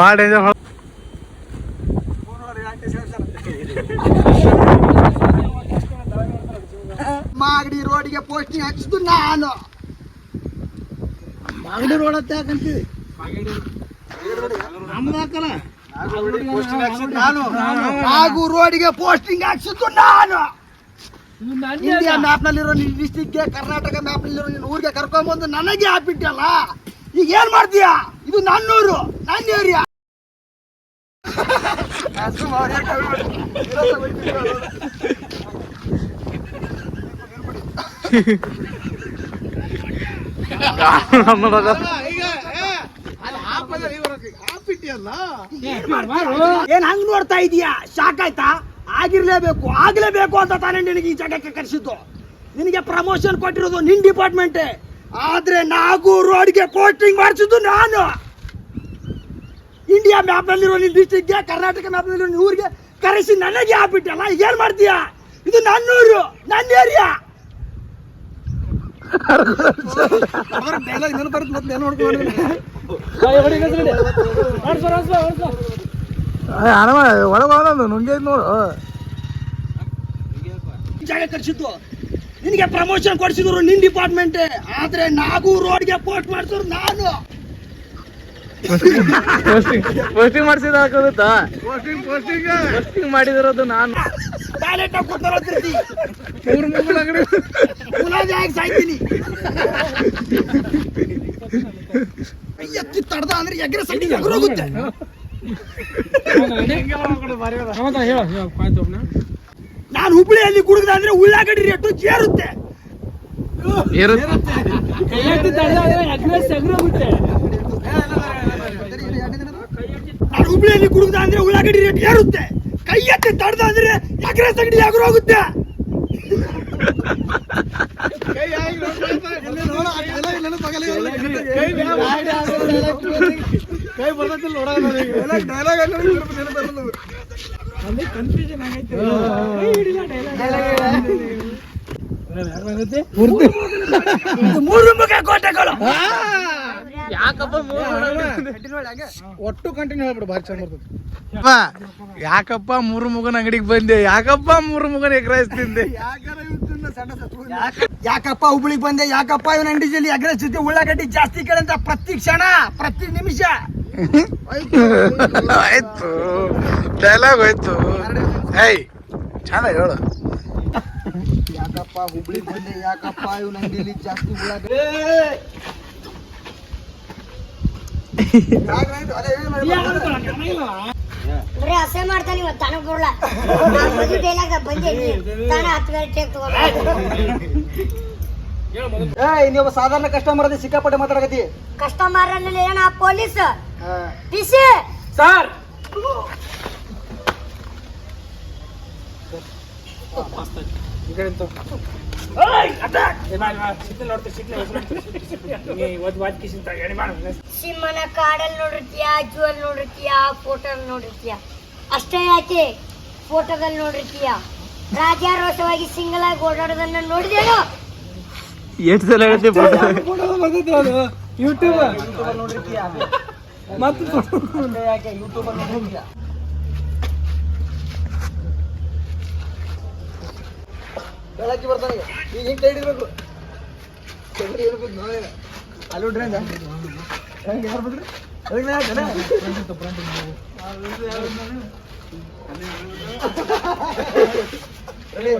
ಭಾಳ ಡೇಂಜರ್ ಮಾಗಡಿ ರೋಡಿಗೆ ಪೋಸ್ಟಿಂಗ್ ಹಾಕಿಸಿದ್ದು ನಾನು. ಮಾಗಡಿ ರೋಡ್ ಅಂತ ಯಾಕಂತೀವಿ ನಾನು ರೋಡಿಗೆ ಪೋಸ್ಟಿಂಗ್ ಹಾಕ್ಸಿದ್ದು ನಾನು. ಇಂಡಿಯಾ ಮ್ಯಾಪ್ ನಲ್ಲಿರೋ ನಿನ್ ಡಿಸ್ಟಿಕ್ಗೆ ಕರ್ನಾಟಕ ಮ್ಯಾಪ್ ನಲ್ಲಿರೋ ನಿನ್ನ ಊರಿಗೆ ಕರ್ಕೊಂಬಂದು ನನಗೆ ಹಾಕ್ಬಿಟ್ಟಲ್ಲ. ಈಗ ಏನ್ ಮಾಡ್ತೀಯಾ? ಇದು ನನ್ನೂರು, ನನ್ನ ಏರಿಯಾ ಏನ್ ಹಂಗ್ ನೋಡ್ತಾ ಇದೀಯಾ? ಶಾಕ್ ಆಯ್ತಾ? ಆಗಿರ್ಲೇಬೇಕು, ಆಗ್ಲೇಬೇಕು ಅಂತ ತಾನೇ ನಿನಗೆ ಈ ಜಾಗಕ್ಕೆ ಕರೆಸಿದ್ದು. ನಿನಗೆ ಪ್ರಮೋಷನ್ ಕೊಟ್ಟಿರೋದು ನಿನ್ ಡಿಪಾರ್ಟ್ಮೆಂಟ್ ಆದ್ರೆ ನಾಗು ರೋಡ್ಗೆ ಪೋಸ್ಟಿಂಗ್ ಮಾಡಿಸಿದ್ದು ನಾನು. ಇಂಡಿಯಾ ಮ್ಯಾಪ್ ನಲ್ಲಿರೋ ನಿನ್ ಡಿಸ್ಟಿಕ್ಗೆ ಕರ್ನಾಟಕ ಮ್ಯಾಪ್ ನಲ್ಲಿರೋ ನಿನ್ ಊರಿಗೆ ಕರೆಸಿ ನನಗೆ ಹಾಕ್ಬಿಟ್ಟಲ್ಲ ಈಗ ಏನ್ ಮಾಡ್ತೀಯಾ? ಇದು ನನ್ನೂರು ನನ್ನ ಏರಿಯಾ ನುಂಗೆ ನೋಡು. ಜಾಗ ನಿನಗೆ ಪ್ರಮೋಷನ್ ಕೊಡಿಸಿದ್ರು ನಿನ್ ಡಿಪಾರ್ಟ್ಮೆಂಟ್ ಆದ್ರೆ ನಾಗೂ ರೋಡ್ಗೆ ಪೋಸ್ಟ್ ಮಾಡಿಸಿದ್ರು ನಾನು. ಪೋಸ್ಟಿಂಗ್ ಮಾಡಿಸಿದ ಹಾಕೋದತ್ತ ಪೋಸ್ಟಿಂಗ್ ಪೋಸ್ಟಿಂಗ್ ಮಾಡಿದಿರೋದು ನಾನು ಬ್ಯಾಲೆಟ್ ಕೊಡ್ತಾರಂತಿರ್ತಿ ಮುಲಾಜಿ ಆಗಿ ಸಾಯ್ತೀನಿ ಎತ್ತಿ ತಡ್ದ ಅಂದ್ರೆ ಎಗ್ರೆ ಸೈಡಿ ಹೋಗುತ್ತೆ ನಾನು ಹುಬ್ಳಿಯಲ್ಲಿ ಕುಡಿದ ಅಂದ್ರೆ ಉಳ್ಳಾಗಡ್ಡಿ ರೇಟು ಏರುತ್ತೆ ನಾನು ಹುಬ್ಳಿಯಲ್ಲಿ ಕುಡಿದ ಅಂದ್ರೆ ಉಳ್ಳಾಗಡ್ಡಿ ರೇಟ್ ಏರುತ್ತೆ? ಕೈ ಎತ್ತಿ ತಡ್ದ ಅಂದ್ರೆ ಎಕರೆ ಸಗಡಿ ಎಗರು ಹೋಗುತ್ತೆ? ಇದು ಮೂರು ಮುಖ ಕೋಟೆಗಳು. ಯಾಕಪ್ಪ ಒಟ್ಟು ಕಂಟಿನ್ಯೂ ಹೇಳ್ಬಿಡು ಭಾರಿ ಚಂದ ಬರ್ತದೆ. ಯಾಕಪ್ಪ ಮೂರು ಮುಗನ ಅಂಗಡಿಗೆ ಬಂದೆ? ಯಾಕಪ್ಪ ಮೂರು ಮುಗನ್ ಎಗ್ರೈಸ್ ತಿಂದೆ? ಯಾಕಪ್ಪ ಹುಬ್ಳಿಗೆ ಬಂದೆ? ಯಾಕಪ್ಪ ಇವನ ಅಂಗಡಿಯಲ್ಲಿ ರೈಸ್ ಜೊತೆ ಉಳ್ಳಾಗಡ್ಡಿ ಜಾಸ್ತಿ ಕೇಳಂತ ಪ್ರತಿ ಕ್ಷಣ ಪ್ರತಿ ನಿಮಿಷ. ಆಯ್ತು. ಡೈಲಾಗ್ ಹೋಯ್ತು ಏಯ್ ಚಂದ ಹೇಳು. ಯಾಕಪ್ಪ ಹುಬ್ಳಿಗೆ ಬಂದೆ? ಯಾಕಪ್ಪ ಇವನ ಅಂಗಡಿಯಲ್ಲಿ ಜಾಸ್ತಿ ಉಳ್ಳಾಗಡ್ಡಿ ಬರೀ ಅಸೆ ಮಾಡ್ತಾನೆ ಇವತ್ತು ತನಗ್ ಕೊಡ್ಲ ಮದುವೆ ಡೈಲಾಗ ಬಂದೆ ತಾನ ಹತ್ತು ಬೇರೆ ಟೇಕ್ ಏಯ್ ನೀವು ಸಾಧಾರಣ ಕಸ್ಟಮರ್ ಅದೇ ಸಿಕ್ಕಾಪಟ್ಟೆ ಮಾತಾಡಕತ್ತಿ. ಕಸ್ಟಮರ್ ಅಲ್ಲಿ ಏನ ಪೊಲೀಸ್ ಟಿಸಿ ಸರ್ ಸಿಂಹನ ಕಾಡಲ್ಲಿ ನೋಡಿರ್ತೀಯ ಜುವಲ್ ನೋಡಿರ್ತೀಯ ಫೋಟೋ ನೋಡಿರ್ತೀಯ? ಅಷ್ಟೇ ಯಾಕೆ ಫೋಟೋದಲ್ಲಿ ನೋಡಿರ್ತೀಯ? ರಾಜಾರೋಷವಾಗಿ ಸಿಂಗಲ್ ಆಗಿ ಓಡಾಡೋದನ್ನ ನೋಡಿದೇನು ಎಷ್ಟು ಸಲ ಯೂಟ್ಯೂಬ್ ನೋಡಿರ್ತೀಯ? ಮತ್ತೆ ಯಾಕೆ ಯೂಟ್ಯೂಬ್ ನೋಡಿರ್ತೀಯ? ಬೆಳಗ್ಗೆ ಬರ್ತಾನೆ. ಈಗ ಹಿಂಗೆ ಕೈ ಹಿಡಿಬೇಕು. ತೆಗ್ರಿ ಹಿಡ್ಬೇಕು ನಾವೇ. ಅಲ್ಲಿ ನೋಡ್ರಿ ಹಂಗ? ಹೆಂಗೆ ಯಾರು ಬಿಡ್ರಿ ಅದಕ್ಕೆ ಹೇಳ್ತೇನೆ ರೆಡಿ.